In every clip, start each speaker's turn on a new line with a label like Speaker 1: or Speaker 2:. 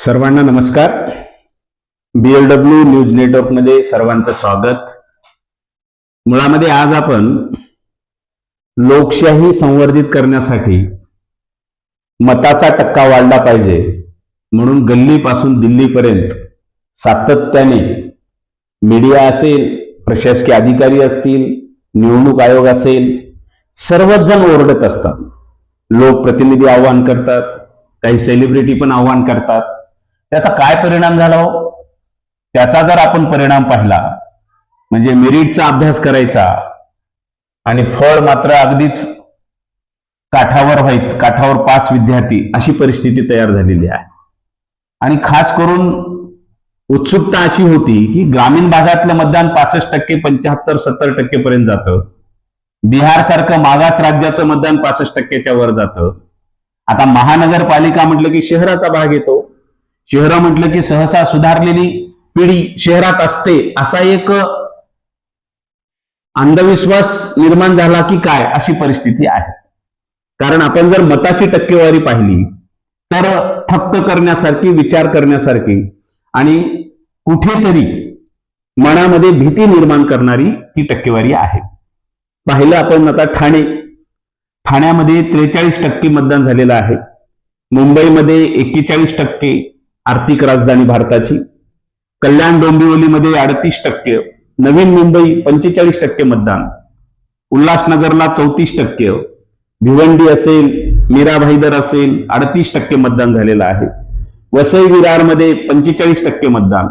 Speaker 1: सर्वांना नमस्कार. बी L W news नेटवर्कमध्ये सर्वांचं स्वागत. मुळामध्ये आज आपण लोकशाही संवर्धित करण्यासाठी मताचा टक्का वाढला पाहिजे म्हणून गल्लीपासून दिल्लीपर्यंत सातत्याने मीडिया असेल प्रशासकीय अधिकारी असतील निवडणूक आयोग असेल सर्वच जण ओरडत असतात. लोकप्रतिनिधी आव्हान करतात काही सेलिब्रिटी पण आव्हान करतात. त्याचा काय परिणाम झाला हो? त्याचा जर आपण परिणाम पाहिला म्हणजे मेरिटचा अभ्यास करायचा आणि फळ मात्र अगदीच काठावर व्हायचं काठावर पास विद्यार्थी अशी परिस्थिती तयार झालेली आहे. आणि खास करून उत्सुकता अशी होती की ग्रामीण भागातलं मतदान पासष्ट टक्के पंच्याहत्तर सत्तर टक्के पर्यंत जातं. बिहार सारखं मागास राज्याचं मतदान पासष्ट टक्क्याच्या वर जातं. आता महानगरपालिका म्हटलं की शहराचा भाग येतो. शहरं म्हटलं की सहसा सुधारलेली पिढी शहरात असते असा एक अंधविश्वास निर्माण झाला की काय अशी परिस्थिती आहे. कारण आपण जर मताची टक्केवारी पाहिली तर थक्क करण्यासारखी विचार करण्यासारखी आणि कुठेतरी मनामध्ये भीती निर्माण करणारी ती टक्केवारी आहे. पाहिलं आपण आता ठाणे. ठाण्यामध्ये त्रेचाळीस टक्के मतदान झालेलं आहे. मुंबईमध्ये एक्केचाळीस टक्के आर्थिक राजधानी भारताची. कल्याण डोंबिवलीमध्ये अडतीस टक्के नवीन मुंबई पंचेचाळीस टक्के मतदान. उल्हासनगरला चौतीस टक्के भिवंडी असेल मीरा भाईदर असेल अडतीस टक्के मतदान झालेलं आहे. वसई विरारमध्ये पंचेचाळीस टक्के मतदान.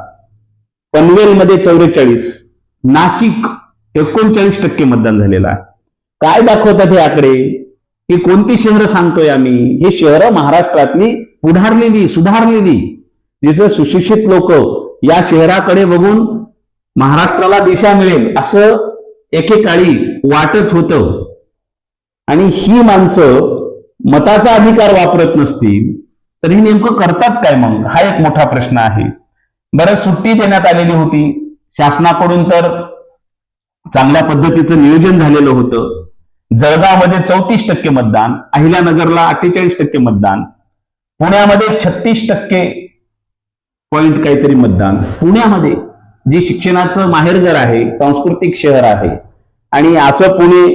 Speaker 1: पनवेलमध्ये चौवेचाळीस नाशिक एकोणचाळीस टक्के मतदान झालेलं आहे. काय दाखवतात हे आकडे? ही कोणती शहरं सांगतोय आम्ही? हे शहरं महाराष्ट्रातली पुढारलेली सुधारलेली. जिथं सुशिक्षित लोक या शहराकडे बघून महाराष्ट्राला दिशा मिळेल असं एकेकाळी वाटत होतं. आणि ही माणसं मताचा अधिकार वापरत नसतील तर ही नेमकं करतात काय मग? हा एक मोठा प्रश्न आहे. बरं सुट्टी देण्यात आलेली होती. शासनाकडून तर चांगल्या पद्धतीचं नियोजन झालेलं होतं. जळगावमध्ये चौतीस टक्के मतदान अहिल्यानगरला अठ्ठेचाळीस टक्के मतदान पुण्यामध्ये छत्तीस टक्के पॉइंट काहीतरी मतदान. पुण्यामध्ये जे शिक्षणाचं माहेरघर आहे सांस्कृतिक शहर आहे आणि असं पुणे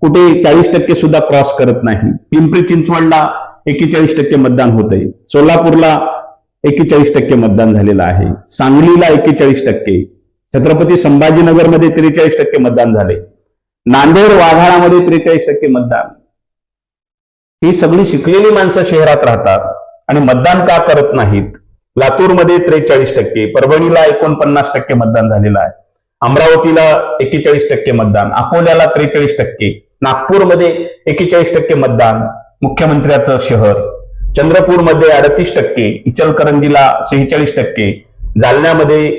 Speaker 1: कुठे चाळीस टक्के सुद्धा क्रॉस करत नाही. पिंपरी चिंचवडला एक्केचाळीस टक्के मतदान होतंय. सोलापूरला एक्केचाळीस टक्के मतदान झालेलं आहे. सांगलीला एक्केचाळीस टक्के. छत्रपती संभाजीनगरमध्ये त्रेचाळीस टक्के मतदान झाले. नांदेड वाघाळामध्ये त्रेचाळीस टक्के मतदान. ही सगळी शिकलेली माणसं शहरात राहतात आणि मतदान का करत नाहीत? लातूरमध्ये त्रेचाळीस टक्के परभणीला एकोणपन्नास टक्के मतदान झालेलं आहे. अमरावतीला एक्केचाळीस टक्के मतदान अकोल्याला त्रेचाळीस टक्के नागपूरमध्ये एक्केचाळीस टक्के मतदान मुख्यमंत्र्याचं शहर. चंद्रपूरमध्ये अडतीस टक्के इचलकरंजीला शेहेचाळीस टक्के जालन्यामध्ये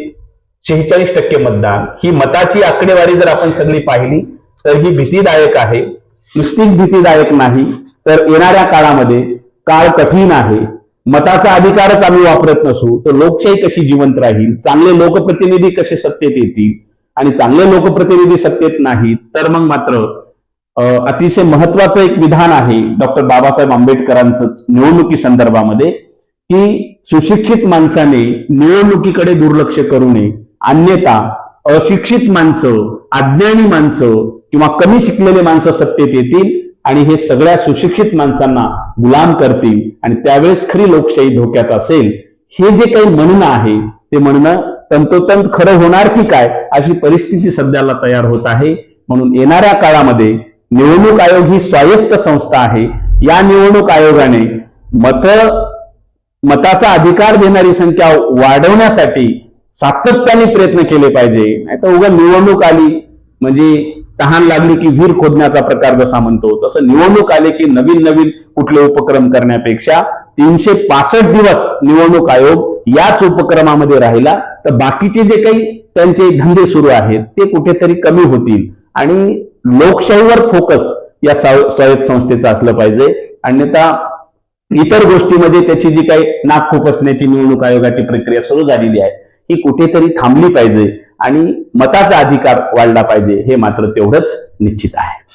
Speaker 1: शेहेचाळीस टक्के मतदान. ही मताची आकडेवारी जर आपण सगळी पाहिली तर ही भीतीदायक आहे. नुसतीच भीतीदायक नाही तर येणाऱ्या काळामध्ये काळ कठीण आहे. मताचा अधिकारच आम्ही वापरत नसू तर लोकशाही कशी जिवंत राहील? चांगले लोकप्रतिनिधी कसे सत्तेत येतील? आणि चांगले लोकप्रतिनिधी सत्तेत नाहीत तर मग मात्र अतिशय महत्वाचं एक विधान आहे डॉक्टर बाबासाहेब आंबेडकरांचं निवडणुकी संदर्भामध्ये की सुशिक्षित माणसाने निवडणुकीकडे दुर्लक्ष करू नये. अन्यथा अशिक्षित माणसं अज्ञानी माणसं किंवा कमी शिकलेले माणसं सत्तेत येतील आणि हे सगळ्या सुशिक्षित माणसांना गुलाम करतील आणि त्यावेळेस खरी लोकशाही धोक्यात असेल हे जे काही म्हणणं आहे ते म्हणणं तंतोतंत खरं होणार की काय अशी परिस्थिती सध्याला तयार होत आहे. म्हणून येणाऱ्या काळामध्ये निवडणूक आयोग ही स्वायत्त संस्था आहे. या निवडणूक आयोगाने मत मताचा अधिकार देणारी संख्या वाढवण्यासाठी सातत्याने प्रयत्न केले पाहिजे. नाही तर उगा निवडणूक आली म्हणजे तहान लागली की विहीर खोदण्याचा प्रकार जसा म्हणतो तसं निवडणूक आले की नवीन नवीन कुठले उपक्रम करण्यापेक्षा तीनशे पासष्ट दिवस निवडणूक आयोग याच उपक्रमामध्ये राहिला. तर बाकीचे जे काही त्यांचे धंदे सुरू आहेत ते कुठेतरी कमी होतील. आणि लोकशाहीवर फोकस या स्वायत्त संस्थेचं असलं पाहिजे. अन्यथा इतर गोष्टीमध्ये त्याची जी काही नाक खुपसण्याची निवडणूक आयोगाची प्रक्रिया सुरू झालेली आहे ही कुठेतरी थांबली पाहिजे आणि मताचा अधिकार वाढला पाहिजे हे मात्र तेवढंच निश्चित आहे.